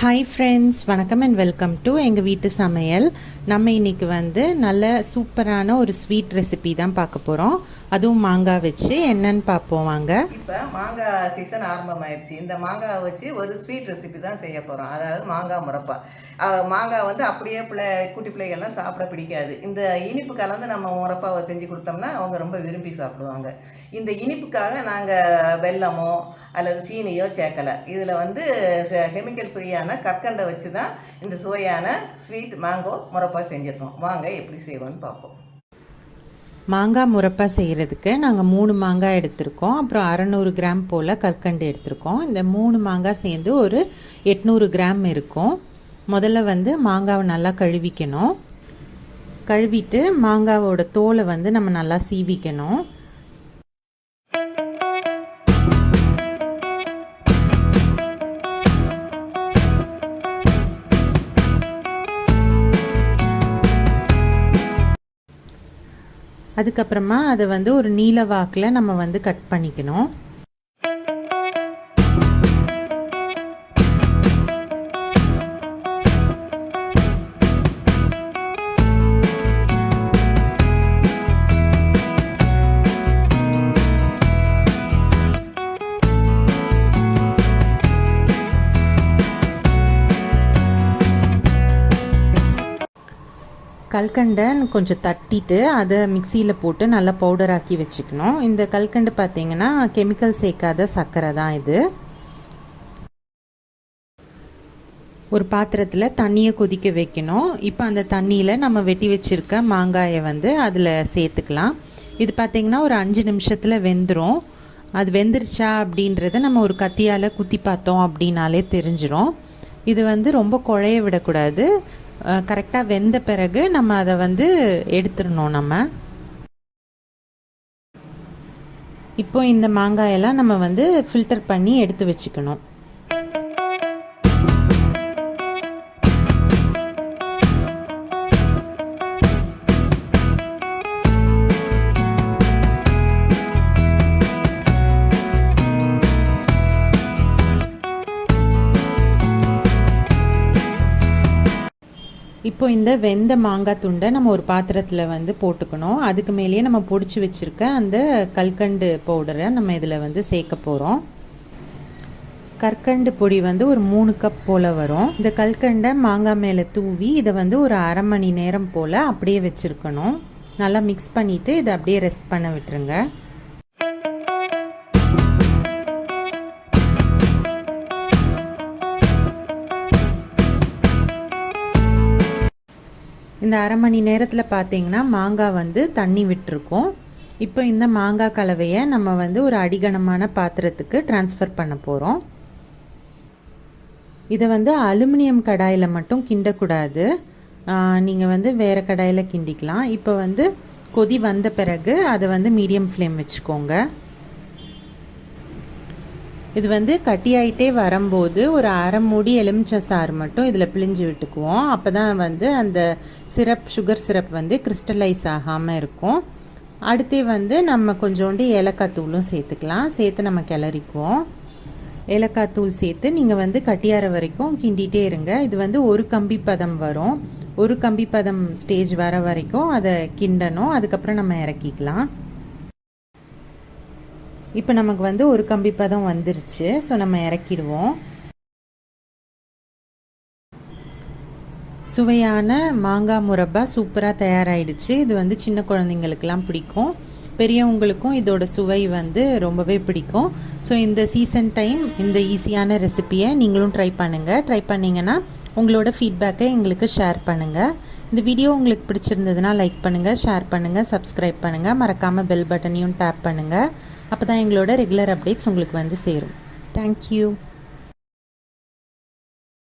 Hi friends வணக்கம் and welcome to எங்கள் வீட்டு சமையல். நம்ம இன்னைக்கு வந்து நல்ல சூப்பரான ஒரு ஸ்வீட் ரெசிபி தான் பார்க்க போகிறோம் அதுவும் மாங்காய் வச்சு என்னன்னு பார்ப்போம் வாங்க. இப்போ மாங்காய் சீசன் ஆரம்பமாயிருச்சு இந்த மாங்காய் வச்சு ஒரு ஸ்வீட் ரெசிபி தான் செய்ய போகிறோம் அதாவது மாங்காய் முறப்பா. மாங்காய் வந்து அப்படியே பிள்ளை குட்டி பிள்ளைகள்லாம் சாப்பிட பிடிக்காது. இந்த இனிப்பு கலந்து நம்ம முறப்பாவை செஞ்சு கொடுத்தோம்னா அவங்க ரொம்ப விரும்பி சாப்பிடுவாங்க. இந்த இனிப்புக்காக நாங்கள் வெல்லமோ அல்லது சீனியோ சேர்க்கலை. இதில் வந்து கெமிக்கல் ஃப்ரீயான கற்கண்டை வச்சு தான் இந்த சுவையான ஸ்வீட் மாங்கோ முறப்பா செஞ்சுருக்கோம். வாங்க எப்படி செய்வோன்னு பார்ப்போம். மாங்காய் முறப்பாக செய்கிறதுக்கு நாங்கள் மூணு மாங்காய் எடுத்திருக்கோம். அப்புறம் அறநூறு கிராம் போல் கற்கண்டு எடுத்திருக்கோம். இந்த மூணு மாங்காய் சேர்ந்து ஒரு எட்நூறு கிராம் இருக்கும். முதல்ல வந்து மாங்காவை நல்லா கழுவிக்கணும். கழுவிட்டு மாங்காவோட தோலை வந்து நம்ம நல்லா சீவிக்கணும். அதுக்கப்புறமா அதை வந்து ஒரு நீல வாக்கில் நம்ம வந்து கட் பண்ணிக்கணும். கல்கண்டை கொஞ்சம் தட்டிட்டு அதை மிக்சியில் போட்டு நல்லா பவுடர் ஆக்கி வச்சுக்கணும். இந்த கல்கண்டு பார்த்தீங்கன்னா கெமிக்கல் சேர்க்காத சர்க்கரை தான் இது. ஒரு பாத்திரத்தில் தண்ணியை கொதிக்க வைக்கணும். இப்போ அந்த தண்ணியில் நம்ம வெட்டி வச்சுருக்க மாங்காயை வந்து அதில் சேர்த்துக்கலாம். இது பார்த்திங்கன்னா ஒரு அஞ்சு நிமிஷத்தில் வெந்துடும் அது வெந்துருச்சா அப்படின்றத நம்ம ஒரு கத்தியால் குத்தி பார்த்தோம் அப்படின்னாலே தெரிஞ்சிடும் இது வந்து ரொம்ப குழைய விடக்கூடாது. கரெக்டாக வெந்த பிறகு நம்ம அதை வந்து எடுத்துடணும் நம்ம. இப்போ இந்த மாங்காயெல்லாம் நம்ம வந்து ஃபில்டர் பண்ணி எடுத்து வச்சுக்கணும். இப்போ இந்த வெந்த மாங்காய் துண்டை நம்ம ஒரு பாத்திரத்தில் வந்து போட்டுக்கணும். அதுக்கு மேலேயே நம்ம பொடிச்சு வச்சுருக்க அந்த கல்கண்டு பவுடரை நம்ம இதில் வந்து சேர்க்க போகிறோம் கற்கண்டு பொடி வந்து ஒரு மூணு கப் போல் வரும். இந்த கல்கண்டை மாங்காய் மேலே தூவி இதை வந்து ஒரு அரை மணி நேரம் போல் அப்படியே வச்சுருக்கணும். நல்லா மிக்ஸ் பண்ணிவிட்டு இதை அப்படியே ரெஸ்ட் பண்ண விட்டுருங்க. இந்த அரை மணி நேரத்தில் பார்த்தீங்கன்னா மாங்காய் வந்து தண்ணி விட்டுருக்கோம். இப்போ இந்த மாங்காய் கலவையை நம்ம வந்து ஒரு அடிகனமான பாத்திரத்துக்கு டிரான்ஸ்ஃபர் பண்ண போகிறோம் இதை வந்து அலுமினியம் கடாயில் மட்டும் கிண்டக்கூடாது. நீங்கள் வந்து வேறு கடாயில் கிண்டிக்கலாம். இப்போ வந்து கொதி வந்த பிறகு அதை வந்து மீடியம் ஃப்ளேம் வச்சுக்கோங்க. இது வந்து கட்டியாயிட்டே வரும்போது ஒரு அரை மூடி எலுமிச்சை சாறு மட்டும் இதில் பிழிஞ்சு விட்டுக்குவோம். அப்போ தான் வந்து அந்த சிரப் சுகர் சிரப் வந்து கிறிஸ்டலைஸ் ஆகாமல் இருக்கும். அடுத்து வந்து நம்ம கொஞ்சோண்டு ஏலக்காய் தூளும் சேர்த்துக்கலாம். சேர்த்து நம்ம கிளறிக்குவோம். ஏலக்காய் தூள் சேர்த்து நீங்கள் வந்து கட்டியார வரைக்கும் கிண்டிகிட்டே இருங்க. இது வந்து ஒரு கம்பி பதம் வரும். ஒரு கம்பி பதம் ஸ்டேஜ் வர வரைக்கும் அதை கிண்டணும். அதுக்கப்புறம் நம்ம இறக்கிக்கலாம். இப்போ நமக்கு வந்து ஒரு கம்பி பதம் வந்துருச்சு. ஸோ நம்ம இறக்கிடுவோம். சுவையான மாங்காய் முரப்பா சூப்பராக தயாராகிடுச்சு இது வந்து சின்ன குழந்தைங்களுக்கெல்லாம் பிடிக்கும். பெரியவங்களுக்கும் இதோட சுவை வந்து ரொம்பவே பிடிக்கும். ஸோ இந்த சீசன் டைம் இந்த ஈஸியான ரெசிப்பியை நீங்களும் ட்ரை பண்ணுங்கள் ட்ரை பண்ணிங்கன்னா உங்களோட ஃபீட்பேக்கை எங்களுக்கு ஷேர் பண்ணுங்கள் இந்த வீடியோ உங்களுக்கு பிடிச்சிருந்ததுன்னா லைக் பண்ணுங்கள் ஷேர் பண்ணுங்கள் சப்ஸ்கிரைப் பண்ணுங்கள் மறக்காமல் பெல் பட்டனையும் டேப் பண்ணுங்கள் அப்போ தான் எங்களோட ரெகுலர் அப்டேட்ஸ் உங்களுக்கு வந்து சேரும். தேங்க்யூ